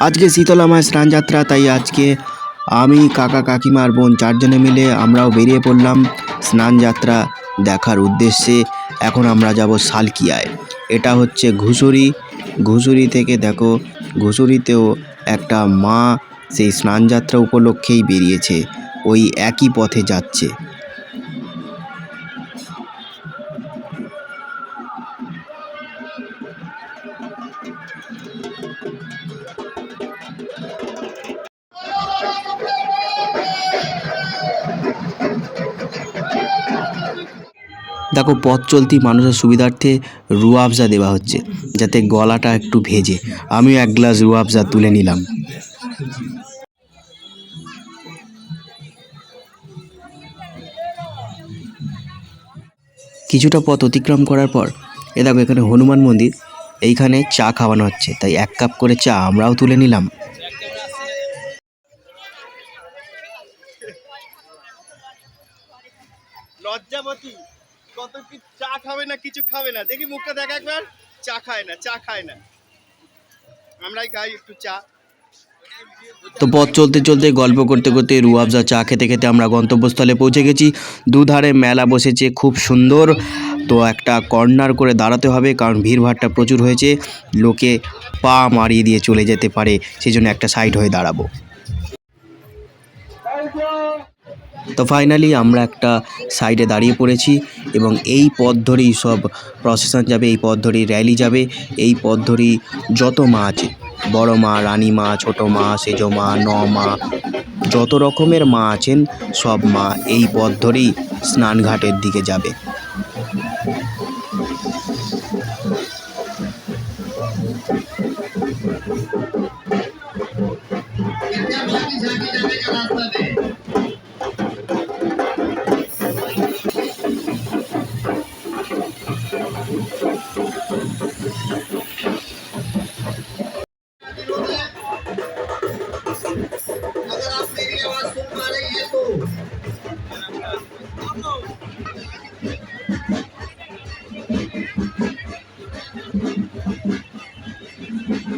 আজকে শীতলা মায়ের স্নান যাত্রা, তাই আজকে আমি কাকা কাকিমার বোন চারজনে মিলে আমরাও বেরিয়ে পড়লাম স্নান যাত্রা দেখার উদ্দেশ্যে। এখন আমরা যাব সালকিয়ায়। এটা হচ্ছে ঘুষুরি। ঘুষুরি থেকে দেখো, ঘুষুরিতেও একটা মা সেই স্নানযাত্রা উপলক্ষেই বেরিয়েছে। ওই একই পথে যাচ্ছে। দেখো, পথ চলতি মানুষের সুবিধার্থে রুয়াবজা দেওয়া হচ্ছে, যাতে গলাটা একটু ভেজে। আমিও এক গ্লাস রুয়াবজা তুলে নিলাম। কিছুটা পথ অতিক্রম করার পর, এ দেখো, এখানে হনুমান মন্দির, এইখানে চা খাওয়ানো হচ্ছে। তাই এক কাপ করে চা আমরাও তুলে নিলাম। লজ্জাবতী। কত কি চা খাবে না কিছু খাবে না? দেখি মুখটা একবার। চা খায় না, চা খায় না। আমরাই খাই একটু চা। তো পথ চলতে চলতে, গল্প করতে করতে রুয়াবজা চা খেতে খেতে আমরা গন্তব্যস্থলে পৌঁছে গেছি। দুধারে মেলা বসেছে, খুব সুন্দর। তো একটা কর্নার করে দাঁড়াতে হবে, কারণ ভিড়ভাড়টা প্রচুর হয়েছে। লোকে পা মারিয়ে দিয়ে চলে যেতে পারে সেই জন্য একটা সাইড হয়ে দাঁড়াবো। তো ফাইনালি আমরা একটা সাইডে দাঁড়িয়ে পড়েছি এবং এই পথ ধরেই সব প্রসেশন যাবে, এই পথ ধরেই র্যালি যাবে। এই পথ ধরেই যত মা আছে, বড় মা, রানী মা, ছোট মা, সেজো মা, ন মা, যত রকমের মা আছেন, সব মা এই পথ ধরেই স্নানঘাটের দিকে যাবে।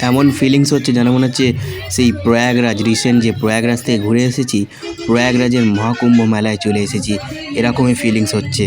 এমন ফিলিংস হচ্ছে যেন মনে হচ্ছে সেই প্রয়াগরাজ রিসেন্ট যে প্রয়াগরাজ থেকে ঘুরে এসেছি, প্রয়াগরাজের মহাকুম্ভ মেলায় চলে এসেছি। এরকমই ফিলিংস হচ্ছে।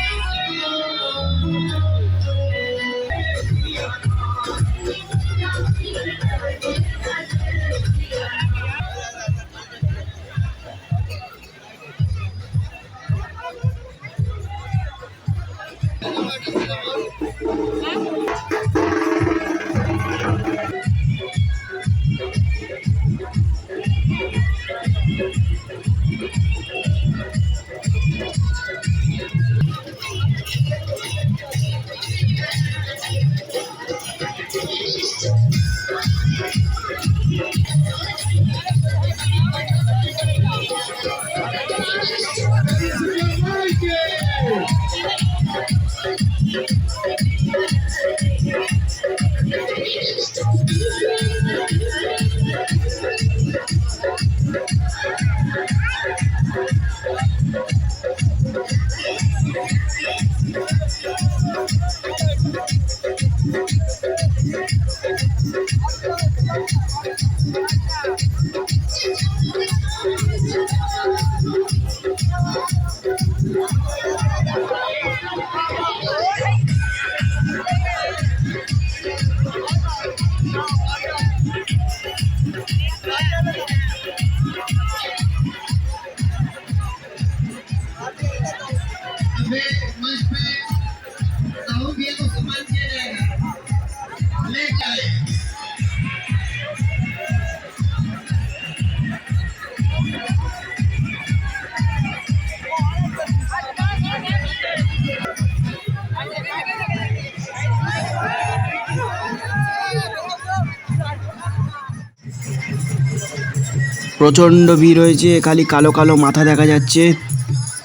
প্রচণ্ড ভিড় হয়েছে, খালি কালো কালো মাথা দেখা যাচ্ছে।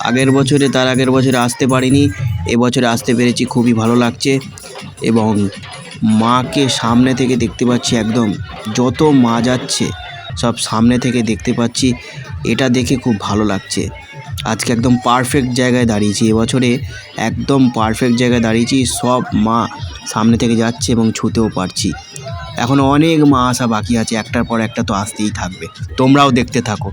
আগের বছরে, তার আগের বছরে আসতে পারিনি, এবছরে আসতে পেরেছি, খুবই ভালো লাগছে। এবং মাকে সামনে থেকে দেখতে পাচ্ছি একদম, যত মা যাচ্ছে, সব সামনে থেকে দেখতে পাচ্ছি। এটা দেখে খুব ভালো লাগছে। আজকে একদম পারফেক্ট জায়গায় দাঁড়িয়েছি, এবছরে একদম পারফেক্ট জায়গায় দাঁড়িয়েছি, সব মা সামনে থেকে যাচ্ছে এবং ছুতেও পারছি। এখনও অনেক মা আসা বাকি আছে, একটার পর একটা তো আসতেই থাকবে। তোমরাও দেখতে থাকো।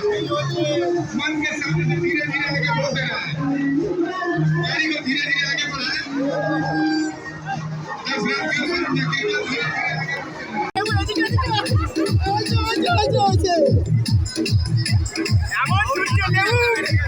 मन के सामने धीरे धीरे आगे बढ़ते हैं गाड़ी को धीरे धीरे आगे बढ़ाएँ। दस मिनट के धीरे धीरे Yeah.